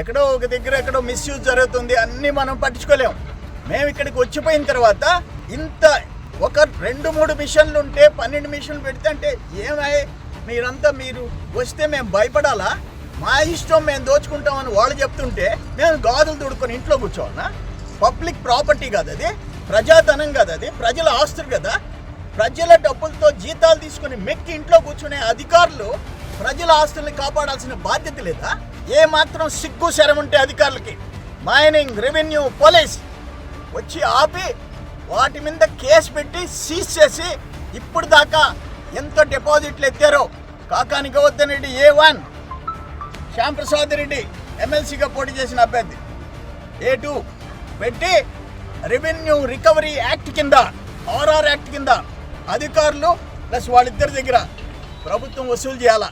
ఎక్కడో ఒక దగ్గర ఎక్కడో మిస్యూజ్ జరుగుతుంది అన్నీ మనం పట్టించుకోలేం. మేము ఇక్కడికి వచ్చిపోయిన తర్వాత ఇంత ఒక రెండు మూడు మిషన్లు ఉంటే పన్నెండు మిషన్లు పెడితే అంటే ఏమై మీరంతా మీరు వస్తే మేము భయపడాలా? మా ఇష్టం మేము దోచుకుంటామని వాళ్ళు చెప్తుంటే మేము గాజులు తుడుకొని ఇంట్లో కూర్చోవాలనా పబ్లిక్ ప్రాపర్టీ కదా అది ప్రజాధనం కదా అది ప్రజల ఆస్తులు కదా. ప్రజల డబ్బులతో జీతాలు తీసుకుని మెక్కి ఇంట్లో కూర్చునే అధికారులు ప్రజల ఆస్తుల్ని కాపాడాల్సిన బాధ్యత లేదా? ఏ మాత్రం సిగ్గు శరం ఉంటే అధికారులకి. మైనింగ్ రెవెన్యూ పోలీస్ వచ్చి ఆపి వాటి మీద కేసు పెట్టి సీజ్ చేసి ఇప్పుడు దాకా ఎంత డిపాజిట్లు ఎత్తారో కాకాని గౌతమ్ రెడ్డి ఏ వన్ శ్యాంప్రసాద్ రెడ్డి ఎమ్మెల్సీగా పోటీ చేసిన అభ్యర్థి. ఏ టూ పెట్టి రెవెన్యూ రికవరీ యాక్ట్ కింద ఆర్ఆర్ యాక్ట్ కింద అధికారులు ప్లస్ వాళ్ళిద్దరి దగ్గర ప్రభుత్వం వసూలు చేయాలా?